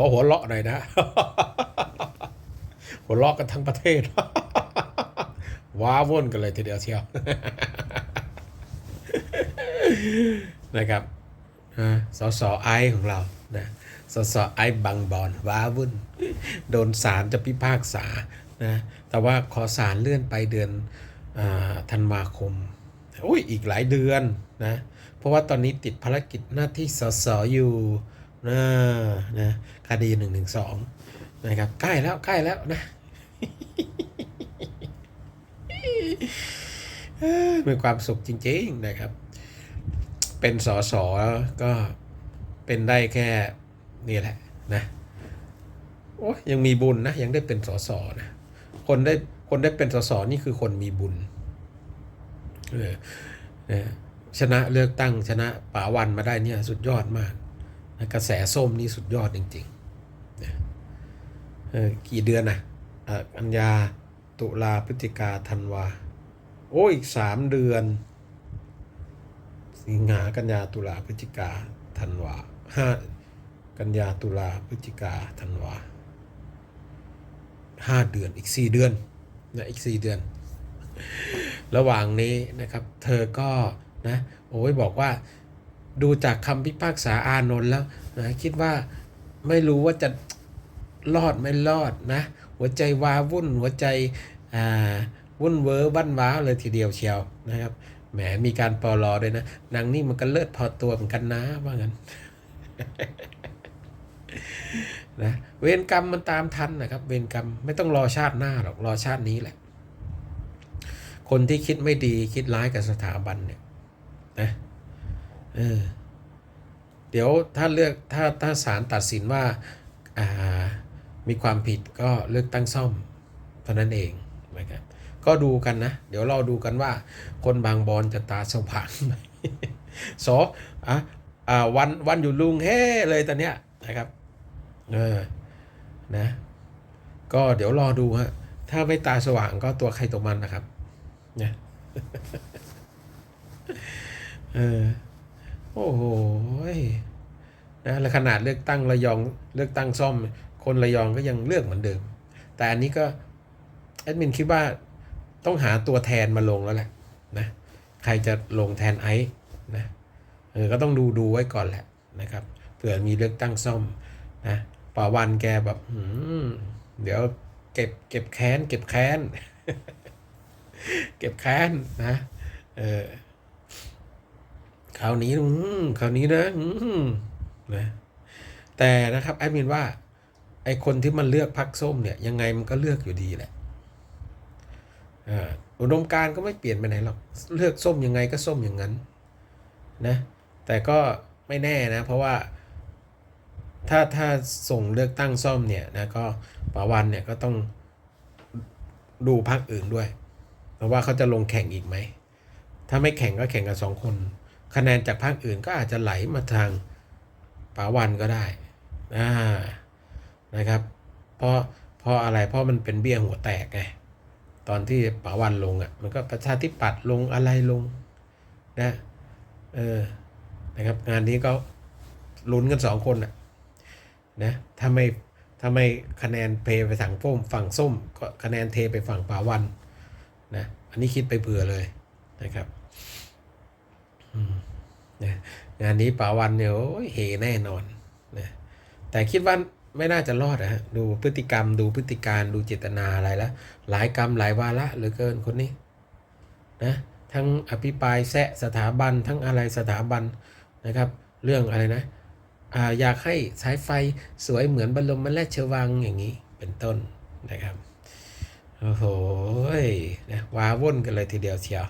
ขอหัวเราะหน่อยนะ หัวเราะกันทั้งประเทศ ว้าวุ่นกันเลยทีเดียวเชียวนะครับสสไอของเรานะสสไอบังบอนว้าวุ่น โดนศาลจะพิพากษานะแต่ว่าขอศาลเลื่อนไปเดือนธันวาคมอุ้ยอีกหลายเดือนนะเพราะว่าตอนนี้ติดภารกิจหน้าที่สสอยู่ นะนะคดี1นึนะครับใกล้แล้วใกล้แล้วนะมีความสุขจริง ๆนะครับ เป็นสอสอก็เป็นได้แค่นี่แหละนะโอ้ยังมีบุญนะ ยังได้เป็นสอสอนะคนได้คนได้เป็นสสนี่คือคนมีบุญเออนะชนะเลือกตั้งชนะป๋าวันมาได้เนี่ยสุดยอดมาก กระแสส้มนี่สุดยอดจริงๆนะกี่เดือนนะอะกันยาตุลาพฤศจิกาธันวา โอ้ยอีกสามเดือน สิงหากันยาตุลาพฤศจิกาธันวาห้ากันยาตุลาพฤศจิกาธันวาห้าเดือนอีกสี่เดือนนะอีกสี่เดือน ระหว่างนี้นะครับ เธอก็นะโอ้ยบอกว่า ดูจากคำพิพากษาอานนท์แล้วนะคิดว่าไม่รู้ว่าจะรอดไม่รอดนะ หัวใจวาวุ่นหัวใจวุ่นเวอร์วันว้าวเลยทีเดียวเชียวนะครับแหมมีการปลอด้วยนะนางนี่มันก็เลิศพอตัวเหมือนกันนะว่างั้นนะเวรกรรมมันตามทันนะครับ เวรกรรมไม่ต้องรอชาติหน้าหรอกรอชาตินี้แหละ คนที่คิดไม่ดีคิดร้ายกับสถาบันเนี่ยนะ เออเดี๋ยวถ้าเลือกถ้าถ้าศาลตัดสินว่าอ่ามีความผิดก็เลือกตั้งซ่อมเท่านั้นเองนะครับก็ดูกันนะ เดี๋ยวเราดูกันว่า คนบางบอนจะตาสว่างไหมสออะอ่าวันวันอยู่ลุงเฮ้เลยตอนเนี้ยนะครับเออนะ ก็เดี๋ยวรอดูฮะถ้าไม่ตาสว่างก็ตัวใครตัวมันนะครับนะเออ โอ้โหนะแล้วขนาดเลือกตั้งระยองเลือกตั้งซ่อม คนระยองก็ยังเลือกเหมือนเดิม แต่อันนี้ก็แอดมินคิดว่าต้องหาตัวแทนมาลงแล้วแหละนะใครจะลงแทนไอซ์นะเออก็ต้องดูดูไว้ก่อนแหละนะครับเผื่อมีเลือกตั้งซ่อมนะป่าวันแกแบบเดี๋ยวเก็บเก็บแค้นเก็บแค้น เก็บแค้นนะเออ คราวนี้อืมคราวนี้นะอืมนะแต่นะครับแอดมินว่า ไอคนที่มันเลือกพักส้มเนี่ย ยังไงมันก็เลือกอยู่ดีแหละอ่าอุดมการก็ไม่เปลี่ยนไปไหนหรอก เลือกส้มยังไงก็ส้มอย่างนั้นนะ แต่ก็ไม่แน่นะ เพราะว่า ถ้าถ้าส่งเลือกตั้งซ่อมเนี่ยนะก็ป่าวันเนี่ยก็ต้องดูพักอื่นด้วย เพราะว่าเขาจะลงแข่งอีกไหม ถ้าไม่แข่งก็แข่งกันสองคน คะแนนจากภาคอื่นก็อาจจะไหลมาทางป๋าวันก็ได้นะครับ เพราะเพราะอะไรเพราะมันเป็นเบี้ยหัวแตกไงตอนที่ป๋าวันลงอะมันก็ประชาธิปัตย์ลงอะไรลงนะเออนะครับงานนี้ก็ลุ้นกันสองคนอะนะถ้าไม่ถ้าไม่คะแนนเพไปฝั่งส้มฝั่งส้มก็คะแนนเทไปฝั่งป๋าวันนะอันนี้คิดไปเผื่อเลยนะครับ นะงานนี้ป๋าวันเนี่ยโอ้เฮแน่นอนนะแต่คิดว่าไม่น่าจะรอดนะฮะดูพฤติกรรมดูพฤติการดูเจตนาอะไรแล้วหลายกรรมหลายวาระเหลือเกินคนนี้นะทั้งอภิปรายแซะสถาบันทั้งอะไรสถาบันนะครับ เรื่องอะไรนะออยากให้สายไฟสวยเหมือนบรมราชวังอย่างนี้เป็นต้นนะครับโอ้โหนะว้าวุ่นกันเลยทีเดียวเชียว